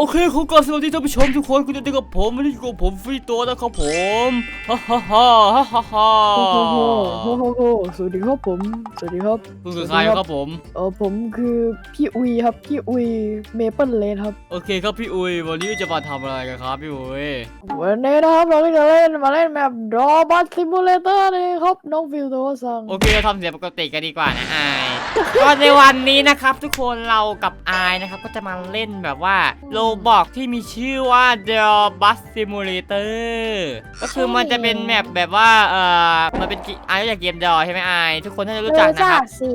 โอเคขอกราบสวัสดีท่านผู้ชมทุกคนคุณจะได้กับผมวันนี้อยู่กับผมฟรีตัวนะครับผมฮ่าฮ่าฮ่าฮ่าฮ่าฮ่าโอ้โหโอ้โหโอ้โหสวัสดีครับผม สวัสดีครับคุณคือใครครับผมเออผมคือพี่อุยครับ พี่อุยเมเปิลเลนครับ โอเคครับพี่อุยวันนี้จะมาทำอะไรกันครับพี่อุยวันนี้นะครับเราก็จะเล่นมาเล่นแบบดรอบัตซิมูเลเตอร์นี่ครับน้องฟิลโตซังโอเคเราทำเสียงปกติกันดีกว่านะอายก็ในวันนี้นะครับทุกคนเรากับอายนะครับก็จะมาเล่นแบบว่าโลบอกที่มีชื่อว่า The Bus Simulator ก็คือมันจะเป็นแมปแบบว่าเออมันเป็นกิอายรู้จักเกมดอใช่ไหมอาย ทุกคนน่าจะรู้จักนะครับ สิ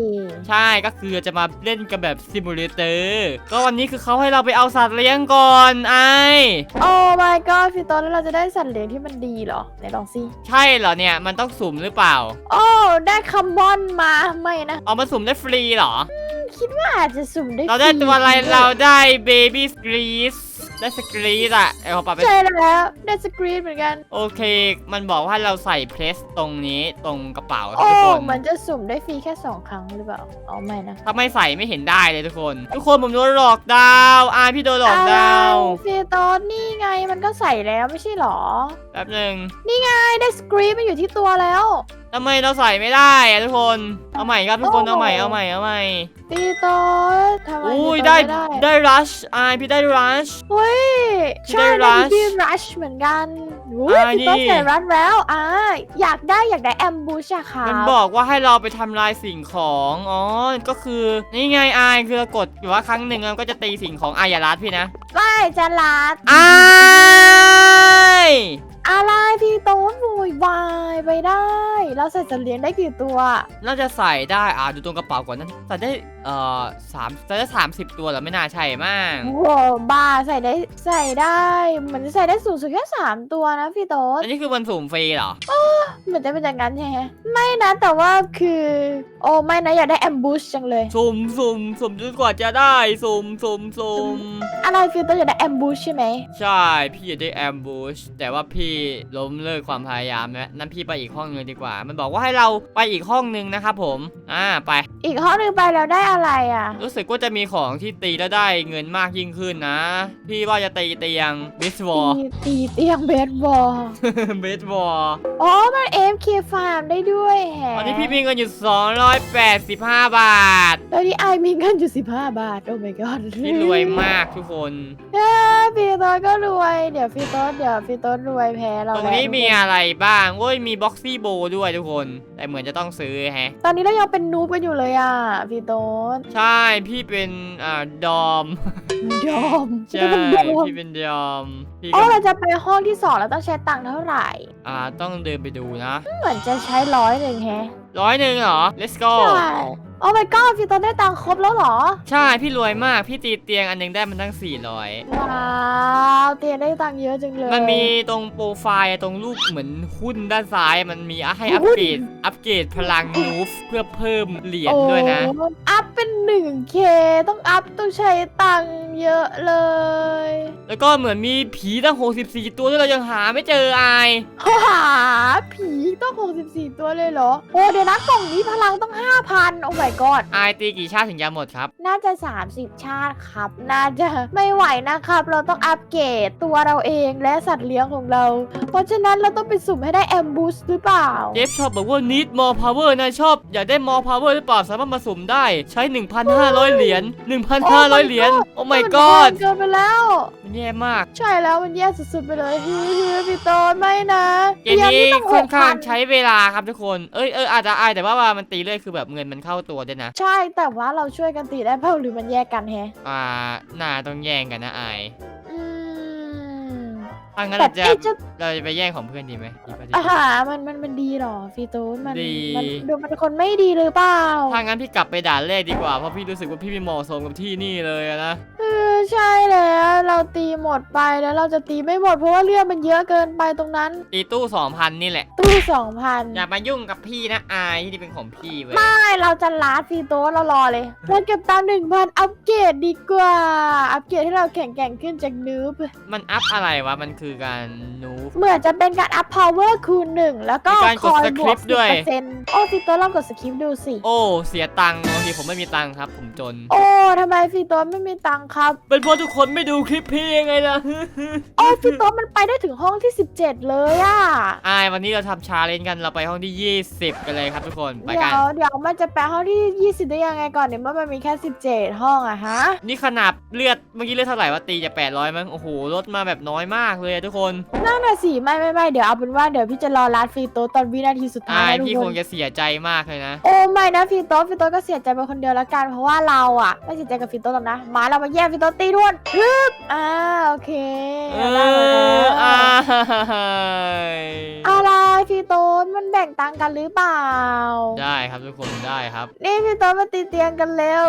ใช่ก็คือจะมาเล่นกันแบบซิมูเลเตอร์ก็วันนี้คือเขาให้เราไปเอาสัตว์เลี้ยงก่อนไอโอ้ my god ฟิลโตแล้วเราจะได้สัตว์เลี้ยงที่มันดีเหรอไหนลองสิใช่เหรอเนี่ยมันต้องสุ่มหรือเปล่าโอ้ได้คัมบอนมาไม่นะ เอามาสุ่มได้ฟรีเหรอ คิดว่าอาจจะสุ่มได้เราได้ฟตัวอะไรเราได้เบบี้สกรีส ได้สกรีสอะเอาปรับไป ใช่แล้วได้สกรีนเหมือนกัน โอเค มันบอกว่าให้เราใส่เพรสตรงนี้ตรงกระเป๋าครับโอ้ ทุกคนมันจะสุ่มได้ฟรีแค่สองครั้งหรือเปล่าอ๋อไม่นะถ้าไม่ใส่ไม่เห็นได้เลยทุกคน ทุกคนผมโดนหลอกดาวน์อายพี่โดนหลอกดาวน์ฟีตอนนี่ไงมันก็ใส่แล้วไม่ใช่หรอ แป๊บหนึ่งไอ้ได้สกรีนมันอยู่ที่ตัวแล้ว ทำไมเราใส่ไม่ได้อะทุกคน เอาใหม่ครับทุกคนโอ้เอาใหม่ เอาใหม่ เอาใหม่ฟีตอนทำไมอุ้ยฟีตได้อนม่ได้ได้รัชอายพี่ได้รัช เฮ้ยใช่ได้ได้ rush พี่รัชเหมือนกันอุ้ยอ่าฟีตอนนี่ใส่รัชแล้วอ่าอยากได้อยากได้แอมบูชอะค่ะมันบอกว่าให้เราไปทำลายสิ่งของ อ๋อ ก็คือนี่ไงอายคือเรากดอยู่ว่าครั้งหนึ่งมันก็จะตีสิ่งของอายอย่ารัดพี่นะไม่จะรัดอาย อะไรพี่โต้นโวยวายไปได้ เราใส่จะเลี้ยงได้กี่ตัว น่าจะใส่ได้อ่าดูตรงกระเป๋าก่อนนั้นใส่ได้ เอ่อสามใส่ได้สามสิบตัวเหรอไม่น่าใช่มากโอ้โหบ้าใส่ได้ใส่ได้เหมือนจะใส่ได้สูงสุดแค่สามตัวนะพี่โต๊ดอันนี้คือมันสุ่มฟรีเหรอ เหมือนจะเป็นอย่างนั้นใช่ไหมไม่นะแต่ว่าคือ โอ้ไม่นะอยากได้แอมบูชจังเลย สุ่มสุ่มสุ่มจนกว่าจะได้ สุ่มสุ่มสุ่มอะไรคือต้องอยากได้แอมบูชใช่ไหมใช่ พี่อยากได้แอมบูชแต่ว่าพี่ล้มเลิกความพยายามแล้วนั่นพี่ไปอีกห้องนึงดีกว่า มันบอกว่าให้เราไปอีกห้องนึงนะครับผม อ่าไป อีกห้องหนึงไปแล้วได้อะไรอะ รู้สึกว่าจะมีของที่ตีแล้วได้เงินมากยิ่งขึ้นนะ พี่ว่าจะตีเตียงบิสวอตีตีเตียงเบสบอล เบสบอล อ๋อ มันเอฟเคฟาร์มได้ด้วยแฮะตอนนี้พี่มีเงินอยู่ 285 บาทแล้วนี่ไอมีเงินอยู่15 บาท โอ้ my god พี่รวยมากทุกคน เอ้ยพี่โต๊ดก็รวย เดี๋ยวพี่โต๊ดเดี๋ยวพี่โต๊ดรวยแพ้เราตรงแล้วนี้มีอะไรบ้างโอ้ยมีบ็อกซี่โบด้วยทุกคน แต่เหมือนจะต้องซื้อแฮะ ตอนนี้เรายังเป็นนูบกันอยู่เลยอะพี่โต๊ดใช่พี่เป็นอ่าดอม ยอมใช่ไม่เป็นยอมพี่เป็นดอมพี่อ๋ก็อเราจะไปห้องที่สองแล้วต้องใช้ตังค์เท่าไหร่ อ่าต้องเดินไปดูนะ เหมือนจะใช้ร้อยหนึ่งแฮะร้อยหนึ่งเหรอ let's go ใช่ โอ้ my god พี่โต๊ดได้ตังค์ครบแล้วเหรอ ใช่พี่รวยมากพี่ตีเตียงอันหนึงได้มันตั้ง 400 ว้าวเตียนได้ตังค์เยอะจังเลย มันมีตรงโปรไฟล์ตรงรูปเหมือนหุ้นด้านซ้ายมันมีให้อัปเกรดอัปเกรดพลังนูฟเพื่อเพิ่มเหรียญด้วยนะ โอ้อัพเป็น 1k ต้องอัพต้องใช้ตังค์เยอะเลย แล้วก็เหมือนมีผีตั้ง 64 ตัวที่เรายังหาไม่เจออายหาผีต้อง 64 ตัวเลยเหรอ โอ้เดี๋ยวนะกล่องนี้พลังต้อง 5,000 โอ้ my god อายตีกี่ชาติถึงจะหมดครับ น่าจะ 30 ชาติครับ น่าจะไม่ไหวนะครับ เราต้องอัปเกรดตัวเราเองและสัตว์เลี้ยงของเรา เพราะฉะนั้นเราต้องไปสุ่มให้ได้แอมบูสหรือเปล่า เจฟชอบบอกว่า need more power นะชอบ อยากได้ more power หรือเปล่าสามารถมาสุ่มได้ใช้ 1,500 เหรียญ1,500 เหรียญโอ้ my มัน god แพงเกินไปแล้ว มันแย่มาก ใช่แล้วมันแย่สุดๆไปเลยฮือพี่โตนไม่นะเกมนี้ต้องค่อนข้าง6,000ใช้เวลาครับทุกคน เอ้ยเอออาจจะอายแต่ว่ามันตีเรื่อยคือแบบเงินมันเข้าตัวด้วยนะ ใช่แต่ว่าเราช่วยกันตีได้เปล่าหรือมันแยกกันแฮะ อ่าน่าต้องแย่งกันนะอายอืม ถ้างั้นแต่เราจะเอ๊ะจะเราจะไปแย่งของเพื่อนดีไหมดีปะดีอาหามันมันมันดีเหรอฟีโต้มันดี มันดูมันเป็นคนไม่ดีหรือเปล่าถ้างั้นพี่กลับไปด่านแรกดีกว่า เพราะพี่รู้สึกว่าพี่ไม่เหมาะสมกับที่นี่เลยอะนะ เออใช่แล้วเราตีหมดไปแล้วเราจะตีไม่หมดเพราะว่าเลือดมันเยอะเกินไปตรงนั้นตีตู้สองพันนี่แหละ ตู้สองพันอย่ามายุ่งกับพี่นะอายที่นี่เป็นของพี่เว้ย ไม่เราจะลาฟีโต้เรารอเลยเราเก็บตังหนึ่งพันอัปเกรดดีกว่า อัปเกรดให้เราแข็งแกร่งขึ้นจากนูบมันอัพอะไรวะ มันคือการนูบเหมือนจะเป็นการอัพพาวเวอร์คูณหนึ่งแล้วก็มีการคกดอยสบควริกปต์สิด้บวย เปอร์เซ็นต์โอ้ฟีโต้ลองกดสคริปต์ดูสิ โอ้ เสียตังค์บางทีผมไม่มีตังค์ครับ ผมจน โอ้ทำไมฟีโต้ไม่มีตังค์ครับ เป็นเพราะทุกคนไม่ดูคลิปพี่ยังไงล่ะ โอ้ฟีโต้มันไปได้ถึงห้องที่ 17 เลยอะอายวันนี้เราทำชาเลนจ์กันเราไปห้องที่ 20 กันเลยครับทุกคนไปเดี๋กัยน วเดี๋ยวมันจะไปห้องที่ 20 ได้ยังไงก่อนเนี่ยเมื่อมันมีแค่ 17 ห้องอะฮะ นี่ขนาดเลือดเมื่อกี้เลือดเท่าไหร่วะตีจะ800มั้งโอ้โหลดมาแบบน้อยมากเลยอะทุกคนนั่นน่ะสิไม่ไม่ไม่เดี๋ยวเอาเป็นว่าเดี๋ยวพี่จะรอรัดฟีโต้ตอนวินาทีสุดท้าอายยนะทุพี่กคคงนจะเสียใจมากเลยนะโอ้ไม่นะฟีโต้ฟีโต้ก็เสียใจไปคนเดียวละกันเพราะว่าเราอะไม่เสียใจกับฟีโต้หรอกนะมาเรามาแย่งฟีโต้ตีด้วนฮึบอ่าโอเคเอได้มาแล้อวอายอะไรฟีโต้มันแบ่งตังค์กันหรือเปล่า ได้ครับทุกคนได้ครับ นี่ฟีโต้มาตีเตียงกันแล้ว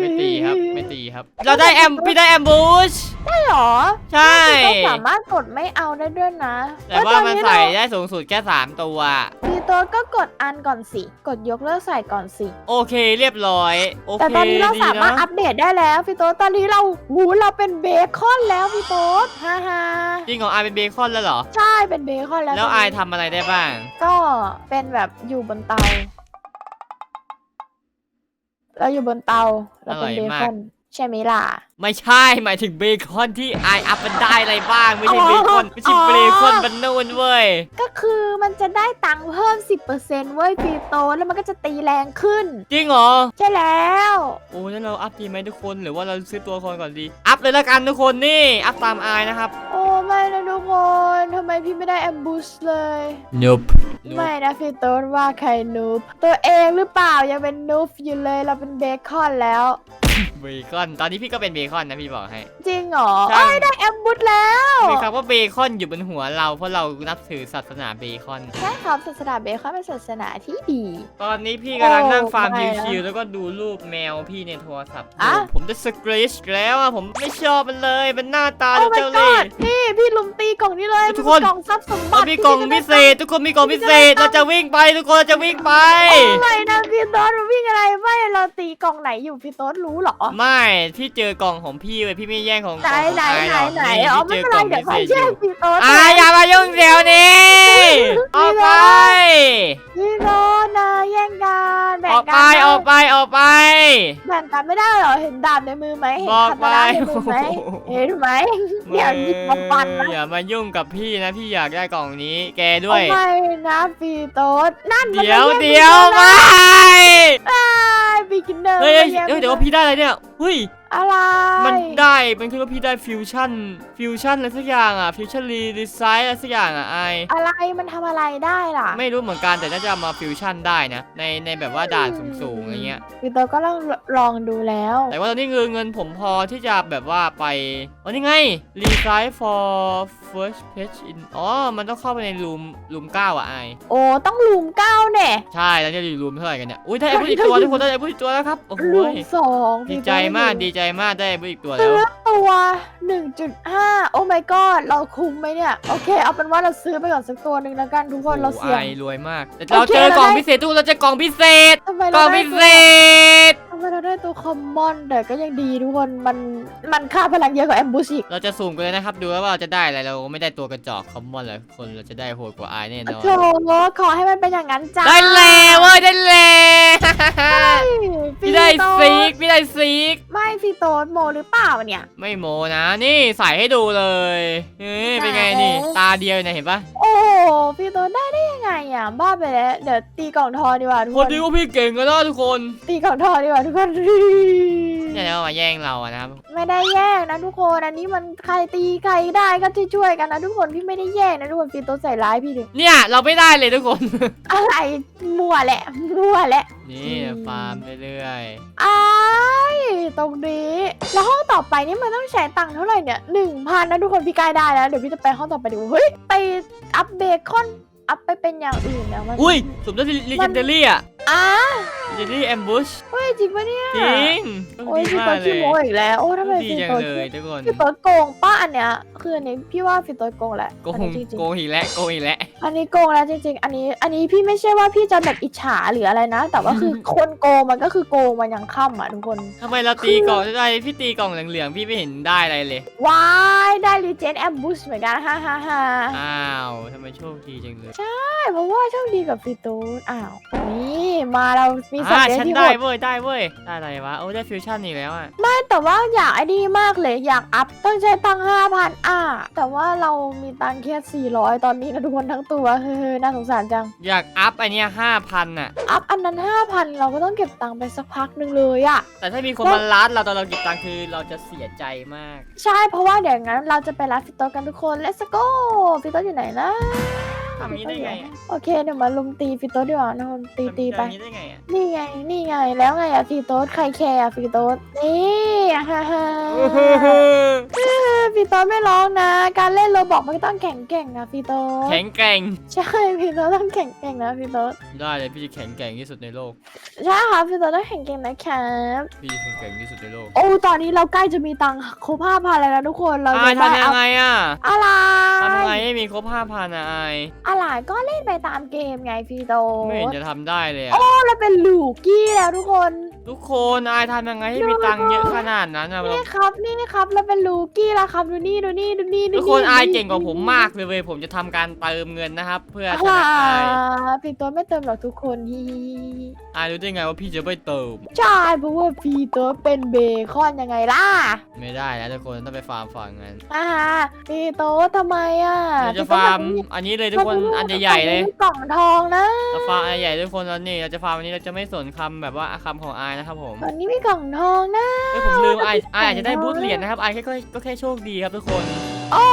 ไม่ตีครับไม่ตีครับ เราได้แอมพี่ได้แอมบูช ใช่หรอใช่ฟีโต้สามารถกดไม่เอาได้ด้วยนะแต่ว่ามันใส่ได้สูงสุดแค่ 3 ตัวฟีโต้ก็กดอันก่อนสิ กดยกเลิกใส่ก่อนสิ โอเคเรียบร้อยโอเคแต่ตอนนี้เราดีสามารถนะอัปเดตได้แล้วฟีโต้ตอนนี้เราหูเราเป็นเบคอนแล้วฟีโต้ฮ่าฮ่าจริงของอายเป็นเบคอนแล้วเหรอ ใช่เป็นเบคอนแล้ว แล้วตนอายนี้ทำอะไรได้บ้าง ก็เป็นแบบอยู่บนเตาเราอยู่บนเตาเราเป็นเบคอน ใช่ไหมล่ะ ไม่ใช่หมายถึงเบคอนที่อายอัพมันได้อะไรบ้าง ไม่ใช่เบคอนไม่ใช่เบคอนบันนูนเว้ย ก็คือมันจะได้ตังค์เพิ่ม 10%เว้ยฟีโต้แล้วมันก็จะตีแรงขึ้น จริงเหรอ ใช่แล้ว โอ้แล้วเราอัพดีไหมทุกคนหรือว่าเราซื้อตัวละครก่อนดี อัพเลยละกันทุกคนนี่ อัพตามอายนะครับ โอ้ไม่นะทุกคนทำไมพี่ไม่ได้แอมบูชเลย Nope ไม่นะฟีโต้ว่าใครนูบตัวเองหรือเปล่ายังเป็นนูบอยู่เลยเราเป็นเบคอนแล้วเบ คอน ตอนนี้พี่ก็เป็นเบคอนนะพี่บอกให้ จริงเหรอใช่ เอ้ยได้แอมบูชแล้วมีคำว่าเบคอนอยู่บนหัวเราเพราะเรานับถือศาสนาเบคอน ใช่ครับศาสนาเบคอนเป็นศาสนาที่ดี ตอนนี้พี่กำลังนั่งฟาร์มโอ้ไม่นะชิวๆแล้วก็ดูรูปแมวพี่ในโทรศัพท์ อะ ผมจะสกรีชแล้วอะผมไม่ชอบมันเลย มันหน้าตาโอ้ดู my เจ้าเล่ห์ god นี่พี่ลุมตีกล่องนี้เลยทุกคน มัเป็กล่องทรัพย์สมบัเราติมีกล่องพิเศษ ทุกคนมีกล่องพิเศษ เราจะวิ่งไปทุกคนเราจะวิ่งไปโอ้ไม่นะพี่โต๊ดมันวิ่งอะไรไม่เราตีกล่องไหนอยู่พี่โต๊ดรู้เหรอไม่พี่เจอกล่องของพี่เว้ยพี่ไม่แย่งของไหนของไหนอายไหหนรอกไหนนี่อ๋อพี่ไม่เจอเป็นกไรล่องเดี๋ยวพิขอเศษอแยยู่กพี่โต๊ดอายอย่ามายุ่งเดี๋ยวนี้ ออกไปออกไป แบ่งกันไม่ได้เหรอ เห็นดาบในมือไหมเห็นบอกคาไป ตานาในมือไหมเห็นไหมอย่าหยิบมาฟันนะอย่ามายุ่งกับพี่นะพี่อยากได้กล่องนี้ แกด้วยเอาไม่นะพี่โต๊ดนั่นมันเดี๋ยวมาแงเดี๋ยวพี่โต๊ไม่ดนะบิ๊กเนอร์เฮ้ยเฮ้ยเฮ้ยเดี๋ยวว่าพี่ได้อะไรเนี่ยเฮ้ยอะไรมันได้ มันคือว่าพี่ได้ฟิวชั่น ฟิวชั่นอะไรสักอย่างอะ ฟิวชั่นรีดีไซน์อะไรสักอย่างอะไอายอะไรมันทำอะไรได้ล่ะไม่รู้เหมือนกันแต่น่าจะเอามาฟิวชั่นได้นะ ในในแบบว่าด่านสูงๆอะไรเงี้ยพี่โต๊ดก็ลองลองดูแล้ว แต่ว่าตอนนี้เงินเงินผมพอที่จะแบบว่าไปอ๋อนี่ไง Resize for first page in อ๋อ มันต้องเข้าไปในรูมรูมเก้าอะไอายโอ้ต้องลูมเก้าแน่ใช่แล้วจะอยู่รูมเท่าไหร่กันเนี่ย อุ้ยได้ไอ้ผู้อีกตัวทุกคนได้ไอ้ผู้อีกตัวแล้วครับ โอ้โหลูมสองดีพี่ใจโต๊มากอยู่ดีใจมากได้ไอ้ผู้อีกตัวแล้ซื้วอตัว 1.5 โอ้ my god เราคุ้มไหมเนี่ย โอเค เอาเป็นว่าเราซื้อไปก่อนสักตัวหนึ่งแล้วกันทุกคน เราโอ้โหเสี่ยงไอรวยมากแต่โอเราเคเจอกล่องเราได้ พิเศษทุกคนเราเจอกล่องพิเศษ ทำไมกล่เราองได้พิตัวเศษทำไม เราได้ตัวคอมมอนแต่ก็ยังดีทุกคนมันมันค่าพลังเยอะกว่าแอมบูชอีกเราจะสุ่มกันเลยนะครับ ดูว่าเราจะได้อะไรเราไม่ได้ตัวกระจอกคอมมอนเลยคนเราจะได้โหดกว่าไอแน่นอนโถขอให้มันเป็นอย่างนั้นจ้าได้แล้วเว้ยได้แล้วฟีพี่ได้โต้ซีกพี่ได้ซีกไม่ฟีโตสโมหรือเปล่าเนี่ย ไม่โมนะ นี่ใส่ให้ดูเลยนี่เป็นไงนี่ไหนตาเดียวเนี่ยเห็นปะโอ้ฟีโตสได้ได้ยัง ไงอะบ้าไปแล้วเดี๋ยวตีกล่องทองดีกว่าทุกคคนนดีว่าพี่เก่งกันนะทุกคนตีกล่องทองดีกว่าทุกคน เนี่ยแล้วมาแย่งเราอะนะครับไม่ได้แย่งนะทุกคนอันนี้มันใครตีใครได้ก็ช่วยๆกันนะทุกคนพี่ไม่ได้แย่งนะทุกคนฟีโตสใส่ร้ายพี่ดิเนี่ยเราไม่ได้เลยทุกคน อะไรมั่วแหละมั่วแหละ นี่อืม ฟาร์มเรื่อยอ้ายตรงนี้แล้วห้องต่อไปนี่มันต้องใช้ตังค์เท่าไหร่เนี่ยหนึ่งพันนะทุกคนพี่กายได้แล้วเดี๋ยวพี่จะไปห้องต่อไปดูเฮ้ยไปอัพเบคอน อัพไปเป็นอย่างอื่นนะมันๆอุ้ยสมมติลีเจนเดอรี่อะ อะเจนนี่แอมบูชเฮ้ยจริงปะเนี่ยจริงโอ้ยดีพี่มาเติกร์ดเลขี้ยโมอีกแล้วโอ้ทำไมดีพี่จังเติร์ดเลยทุกคนพี่เติร์ดโกงป้าอันเนี้ยคืออันนี้พี่ว่าพี่เติร์ดโกงแหละโกอันงนี้จริงโกงอีกแล้วโกงอีกแล้วๆอันนี้โกงแล้วจริง ๆ อันนี้อันนี้พี่ไม่ใช่ว่าพี่จะแบบอิจฉาหรืออะไรนะ แต่ว่าคือ คนโกงมันก็คือโกงมันยังค่ำอะทุกคนทำไมเราตีกล่องได้พี่ตีกล่องเหลืองๆพี่ไม่เห็นได้อะไรเลย ว้ายได้รีเจนแอมบูสเหมือนกันฮ่าฮ่าฮ่าอ้าวทำไมโชคดีจังเลยใช่เพราะว่าโชคดีกับพี่ตูนอ้าวนี่มาเรามีสัตอ่าว์เลี้ยฉังนที่โหได้ดเว้ยได้เว้ยได้อะไรวะโอ้ได้ฟิวชั่นอีกแล้วอะไม่แต่ว่าอยากไอ้นี่มากเลยอยากอัพต้องใช้ตังค์ห้าพันอะแต่ว่าเรามีตังค์แค่สี่ร้อยตอนนี้นะทุกคนทั้งตัวเฮ้ยน่าสงสารจัง อยากอัพอันเนี้ยห้าพันอะ อัพอันนั้นห้าพันเราก็ต้องเก็บตังค์ไปสักพักหนึ่งเลยอะ แต่ถ้ามีคนมาลัดเราตอนเราเก็บตังค์คือเราจะเสียใจมาก ใช่เพราะว่าเดี๋ยวงั้นเราจะไปรับฟิโต้กันทุกคน let's go ฟิโต้อยู่ไหนนะ ทำอย่างนี้ได้ไงอะโอเคเดี๋ยวมาลุมตีฟิโต้ดีกว่านะคนตีตีไปทำอย่างนี้ได้ไงอะนี่ไง นี่ไง แล้วไงอะฟีโต้ใครแคร์อะฟีโต้นี่อะฮ่าฮ่าฟีโต้ไม่ร้องนะ การเล่นโรบอกมันก็ต้องแข่งแกร่งนะฟีโต้แข็งแกร่ง ใช่ฟีโต้ต้องแข่งแกร่งนะฟีโต้ได้เลยพี่จะแข็งแกร่งที่สุดในโลก ใช่ค่ะฟีโต้ต้องแข่งแกร่งนะครับพี่จะแข็งแกร่งที่สุดในโลกโอ้ตอนนี้เราใกล้จะมีตังค์ครบห้าพันแล้วนะทุกคนเราอายจะได้ทำยัเอางไงอะอะไรทำยังไงให้มีครบห้าพันอะอายอะไรก็เล่นไปตามเกมไงฟีโต้ไม่เห็นจะทำได้เลยอะโอ้เราเป็นลูกี้แล้วทุกคนทุกคนอายทำยังไงให้มีตังค์เยอะขนาดนั้นอะเรานี่ครับนี่ครับเราเป็นลูกี้แล้วครับดูนี่ดูนี่ดูนี่ดูทุกคนอายเก่งกว่าผมมากเลยเว้ยผมจะทำการเติมเงินนะครับ เพื่อชอ่านะอายพี่ตัวไม่เติมหรอกทุกคนฮีอายรู้ได้ไงว่าพี่จะไม่เติม ใช่เพราะว่าพี่ตัวเป็นเบคอนยังไงล่ะไม่ได้นะทุกคนต้องไปฟาร์มฝั่งนั้นอ่าพี่ตัวทำไมอะเราจะฟาร์มอันนี้เลยทุกคนอันใหญ่ๆเลย กล่องทองนะเราฟาร์มอันใหญ่ทุกคนแล้วนี่เราจะฟาร์มอันนี้เราจะไม่สนคำแบบว่าคำของอายนะครับผมตอนนี้มีกล่องทองนะเฮ้ยผมลืมอายอายอาจจะได้บูทเหรียญนะครับอายแค่ก็ก็แค่โชคดีครับทุกคน โอ้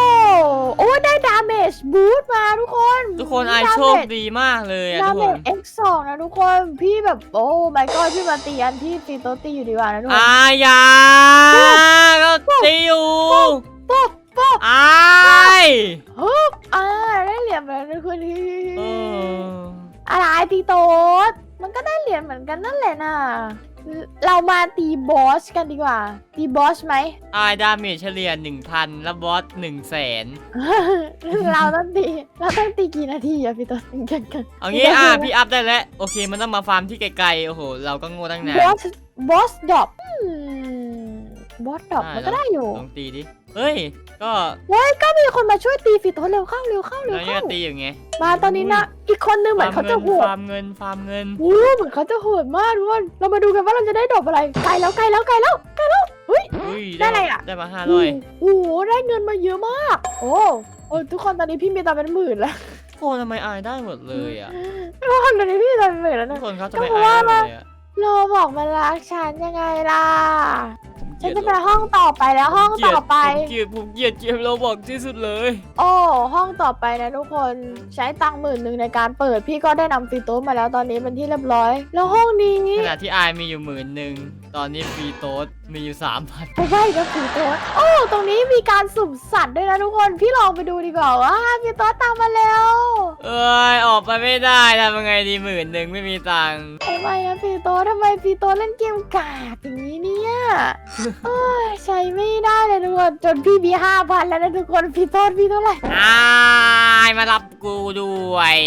โอ้ได้ดาเมจบูทมาทุกคน ทุกคนอายโชคดีมากเลยอะดาทุกเมคจน X2 นะทุกคนพี่แบบโอ้ my god พี่มาตีอันที่ฟีโตตีอยู่ดีกว่านะทุกคน อายอยาก็ตี ได้เหรียญมาแล้วทุกคนเอออะไรตีโต๊ดมันก็ได้เหรียญเหมือนกันนั่นแหละน่ะ เรามาตีบอสกันดีกว่า ตีบอสไหม อายดาเมจเฉลี่ย1,000 แล้วบอส1แสนเราต้องตี เราต้องตีกี่นาทีอะพี่โต๊ดกันกันเอางี้อะพี่อัพได้แล้ว โอเคมันต้องมาฟาร์มที่ไกลๆ โอ้โห เราก็โง่ตั้งนานบอสบอสดรอป บอสดรอปได้มันก็ได้อยู่ลองตีดิ เฮ้ย ก็เว้ยก็มีคนมาช่วยตีฟีโต๊ดเร็วเข้าเร็วเข้าเร็วแล้วเนี่ยเข้าตีอย่างไงมาตอนนี้นะ อีกคนนึงเหมือนเขาจะโหดฟาร์มเงินฟาร์มเงินโอ้เหมือนเขาจะโหดมากทุกคนเรามาดูกันว่าเราจะได้ดอกอะไรไกลแล้วไกลแล้วไกลแล้วไกลแล้วเฮ้ย อุ้ยได้อะไรอะ ได้มาห้าร้อยโอ้โหได้เงินมาเยอะมาก โอ้โอ้ทุกคนตอนนี้พี่มีตังค์เป็นหมื่นแล้วโอ้ทำไมอายได้หมดเลยอะทุกคนตอนนี้พี่มีตังค์เป็นหมื่นแล้วทุนะกคนครับทำไมก็เพอายราะว่าได้หมดเลยอะ โลบอกมารักฉันยังไงล่ะผมเก ฉัลีนยดจะไปห้องต่อไปแล้วห้องเกลียต่ดอไป ผมเกลียดผมเกลียดเกมเราบอกที่สุดเลยโอ้ห้องต่อไปนะทุกคนใช้ตังค์หมื่นหนึ่งในการเปิดพี่ก็ได้นำฟรีโต๊ะมาแล้วตอนนี้เป็นที่เรียบร้อย แล้วห้องนี้ ขณะที่อายมีอยู่หมื่นหนึ่งตอนนี้ฟรีโต๊ด มีอยู่สามพันไม่ใช่ก็ฟรีโต๊ะโอ้ตรงนี้มีการสุ่มสัตว์ด้วยนะทุกคน พี่ลองไปดูดีกว่าว่าฟรีโต๊ะตามมาแล้ว เอ้ยออกไปไม่ได้ทำยังไงดีหมื่นหนึ่งไม่มีตังค์ทำไมนะฟรีโต๊ะทำไมฟรีโต๊ะเล่นเกมกากอย่างนี้เนี่ยเอ้ยใช้ไม่ได้เลยทุกคนจนพี่มีห้าพันแล้วนะทุกคนฟรีโต๊ะพี่เท่าไหร่อายมารับกูด้วย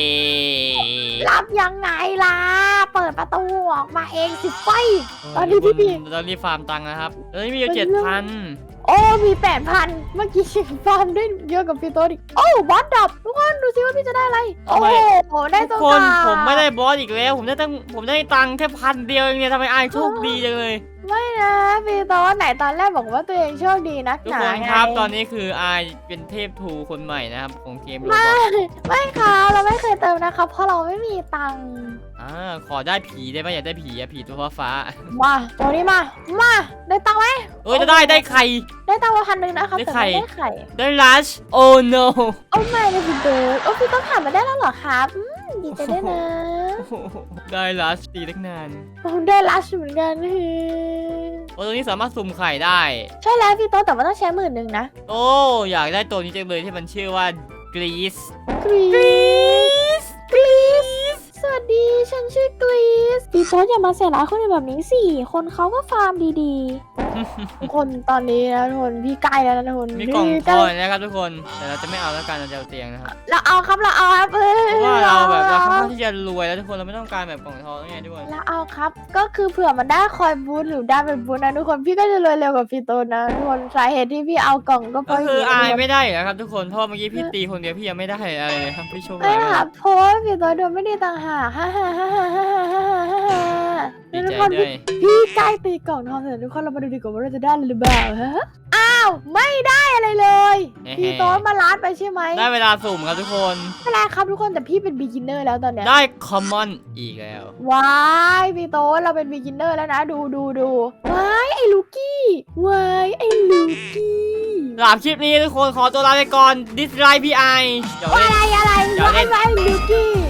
รับยังไงล่ะ เปิดประตูออกมาเองสิไปตอนนี้พี่บีตอนนี้ฟาร์มตังค์นะครับ เอ้ยมีอยู่เจ็ดพันโอ้มีแปดพันเมื่อกี้ชิงฟาร์มได้เยอะกับฟรีโต๊ะอีกโอ้บอสดับทุกคนดูซิว่าพี่จะได้อะไร โอ้โหได้ทุตักวคนกาผมไม่ได้บอสอีกแล้ว ผมได้ตั้งผมได้ตังค์แค่พันเดียวเองเนี่ยทำไมอายโชคดีจังเลย ไม่นะฟรีโต๊ะไหนตอนแรกบอกว่าตัวเองโชคดีนักทุกหนาคนไงครับตอนนี้คืออายเป็นเทพทูคนใหม่นะครับของเกมโรบอไม่ทไม่ค่ะเราไม่เคยเติมนะครับเพราะเราไม่มีตังค์อ่าขอได้ผีได้ไหมอยากได้ผีอะผีตัวฟ้าฟ้ามาตรงนี้มา มาได้ตังค์ไหมๆเอ้ยจะได้ได้ไข่ได้ตังค์มาพันหนึ่งนะครับได้แต่ไข่ ไม่ได้ไข่ได้ลัชโอ้ no โอ้ไม่เลยพี่เบิร์ดโอ้พี่ต้องผ่านมาได้แล้วเหรอครับอืมดีใจด้วยนะ ได้ลัชตีตั้งนานผมได้ลัชเหมือนกันเฮ้ย โอ้ตรงนี้สามารถสุ่มไข่ได้ ใช่แล้วพี่โต๊ะแต่ว่าต้องใช้หมื่นหนึ่งนะโอ้ อยากได้ตัวนี้จังเลยที่มันชื่อว่ากรีซกรีกรีซกรีสสวัส ดี ฉันชื่อกรีซพี่โต๊ดอย่ามาเสียร้ายคนอื่นแบบนี้สิ คนเขาก็ฟาร์มดีๆ ทุกคนตอนนี้นะทุกคนพี่ใกล้แล้วนะทุกคนมีกล่องพี่ทใกล้องนะครับทุกคน แต่เราจะไม่เอาแล้วกันเราจะเอาเตียงนะครับ เราเอาครับเราเอาครับเอ้ยเพราะว่าเราแบบเราค่อนเอาข้างที่จะรวยแล้วทุกคนเราไม่ต้องการแบบกล่องทองไงทุกคน เราเอาครับ ก็คือเผื่อมันได้คอยบูทหรือได้เป็นบูทนะทุกคนพี่ก็จะรวยเร็วกว่าพี่โตนะทุกคนสาเหตุที่พี่เอากล่องก็เพก็ราะคือออายย่างนี้ไม่ได้อยู่แล้วครับ ทุกคนเพราะว่าเมื่อกี้พี่ตีคนเดียวพี่ยังไม่ได้อะไรเลยครับพี่โชคไม่ดีคมารักบเพราะว่าพี่โตโดนไม่ได้ต่างหากฮ่าฮ่าฮ่าฮ่าทุกคนพี่ยพี่ใกล้ตีกล่องทองเสร็จทุกคนเรามาดูดีกว่าว่าเราจะได้หรือเปล่าฮะอ้าวไม่ได้อะไรเลยพี่โต๊ะมาล้านไปใช่ไหมได้เวลาสุ่มครับทุกคน ไม่เป็ครับทุกคนแต่พี่เป็นเบรจินเนอร์แล้วตอนเนี้ยได้คอมมอนอีกแล้วว้ายพี่โต้ะเราเป็นเบรจินเนอร์แล้วนะดูดูดูว้ายไอ้ลูกี้ว้ายไอ้ลูกี้หลับคลิปนี้ทุกคนขอตัวลาไปก่อนดิสไลพีไอเดี๋ยวว่าเล่น อะไรอะไรอย่าว้ล่ยลูกี้